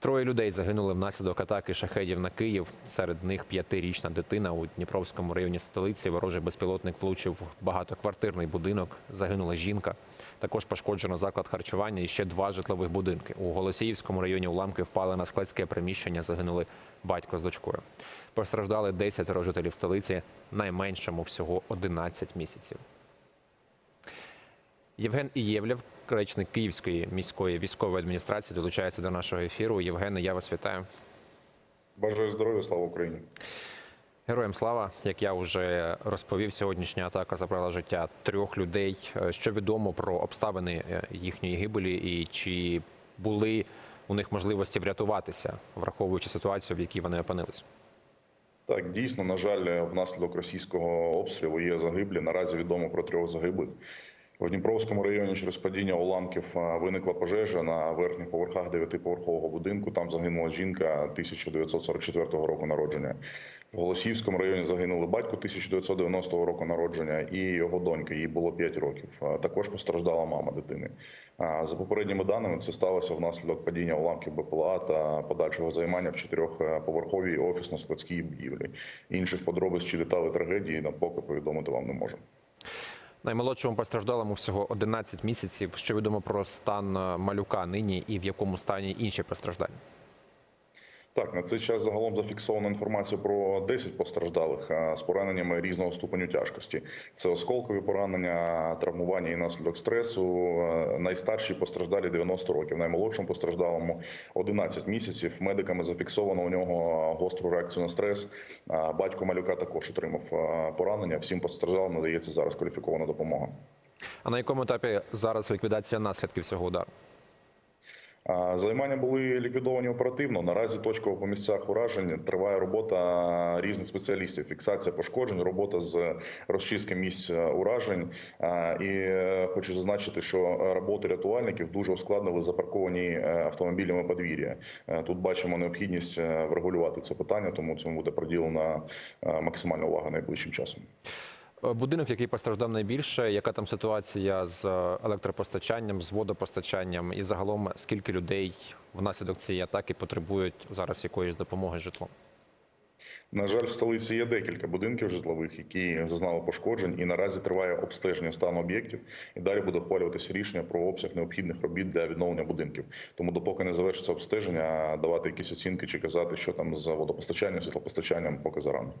Троє людей загинули внаслідок атаки шахедів на Київ. Серед них п'ятирічна дитина у Дніпровському районі столиці. Ворожий безпілотник влучив в багатоквартирний будинок. Загинула жінка. Також пошкоджено заклад харчування і ще два житлових будинки. У Голосіївському районі уламки впали на складське приміщення. Загинули батько з дочкою. Постраждали 10 жителів столиці, найменшому всього 11 місяців. Євген Ієвлєв, речник Київської міської військової адміністрації, долучається до нашого ефіру. Євгене, я вас вітаю. Бажаю здоров'я, слава Україні. Героям слава, як я вже розповів, сьогоднішня атака забрала життя трьох людей. Е, Що відомо про обставини е, їхньої гибелі, і чи були у них можливості врятуватися, враховуючи ситуацію, в якій вони опинились? Так, дійсно, на жаль, внаслідок російського обстрілу є загиблі. Наразі відомо про трьох загиблих. В Дніпровському районі через падіння уламків виникла пожежа на верхніх поверхах дев'ятиповерхового будинку. Там загинула жінка 1944 року народження. В Голосіївському районі загинули батько 1990 року народження і його донька. Їй було 5 років. Також постраждала мама дитини. За попередніми даними, це сталося внаслідок падіння уламків БПЛА та подальшого займання в чотирьохповерховій офісно-складській будівлі. Інших подробиць чи деталей трагедії на поки повідомити вам не можу. Наймолодшому постраждалому всього 11 місяців. Що відомо про стан е, малюка нині і в якому стані інші постраждання? Так, на цей час загалом зафіксовано інформацію про 10 постраждалих з пораненнями різного ступеню тяжкості. Це осколкові поранення, травмування і наслідок стресу. Найстарші постраждалі 90 років, наймолодшому постраждалому 11 місяців. Медиками зафіксовано у нього гостру реакцію на стрес. Батько малюка також отримав поранення. Всім постраждалим надається зараз кваліфікована допомога. А на якому етапі зараз ліквідація наслідків цього удару? Займання були ліквідовані оперативно. Наразі точково по місцях уражень триває робота різних спеціалістів. Фіксація пошкоджень, робота з розчистки місць уражень. І е, хочу зазначити, що роботи рятувальників дуже ускладнили запарковані е, автомобілями подвір'я. Е, Тут бачимо необхідність е, врегулювати це питання, тому цьому буде приділена е, максимальна увага найближчим часом. Е, Будинок, який постраждав найбільше, яка там ситуація з е, електропостачанням, з водопостачанням, і загалом скільки людей внаслідок цієї атаки потребують зараз якоїсь допомоги житлом? На жаль, в столиці є декілька будинків житлових, які зазнали пошкоджень, і наразі триває обстеження стану об'єктів. І далі буде ухвалюватися рішення про обсяг необхідних робіт для відновлення будинків. Тому, допоки не завершиться обстеження, давати якісь оцінки чи казати, що там з водопостачанням, світлопостачанням, поки зарано.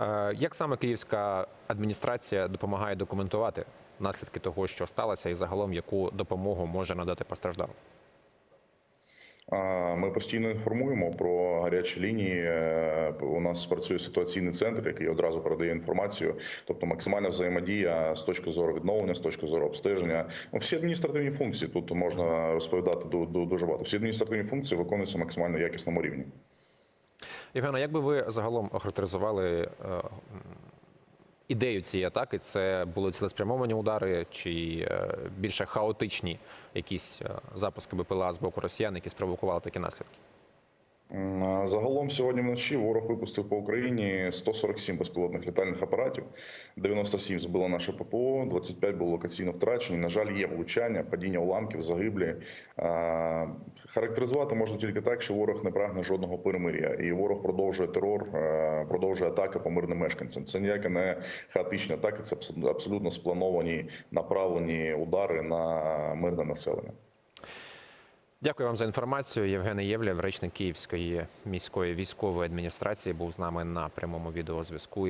Е, Як саме київська адміністрація допомагає документувати наслідки того, що сталося, і загалом яку допомогу може надати постраждалим? Ми постійно інформуємо про гарячі лінії. Е, У нас працює ситуаційний центр, який одразу передає інформацію. Тобто максимальна взаємодія з точки зору відновлення, з точки зору обстеження. Ну, всі адміністративні функції тут можна розповідати ду- ду- дуже багато. Всі адміністративні функції виконуються максимально якісному рівні. Євгена, як би ви загалом охарактеризували е, ідею цієї атаки? Це були цілеспрямовані удари чи е, більше хаотичні якісь е, запуски БПЛА з боку росіян, які спровокували такі наслідки? Загалом сьогодні вночі ворог випустив по Україні 147 безпілотних літальних апаратів, 97 збило наше ППО, 25 було локаційно втрачені. На жаль, є влучання, падіння уламків, загиблі. Характеризувати можна тільки так, що ворог не прагне жодного перемир'я, і ворог продовжує терор, продовжує атаки по мирним мешканцям. Це ніяке не хаотичні атаки, це абсолютно сплановані направлені удари на мирне населення. Дякую вам за інформацію. Євген Євлєв, речник Київської міської військової адміністрації, був з нами на прямому відеозв'язку.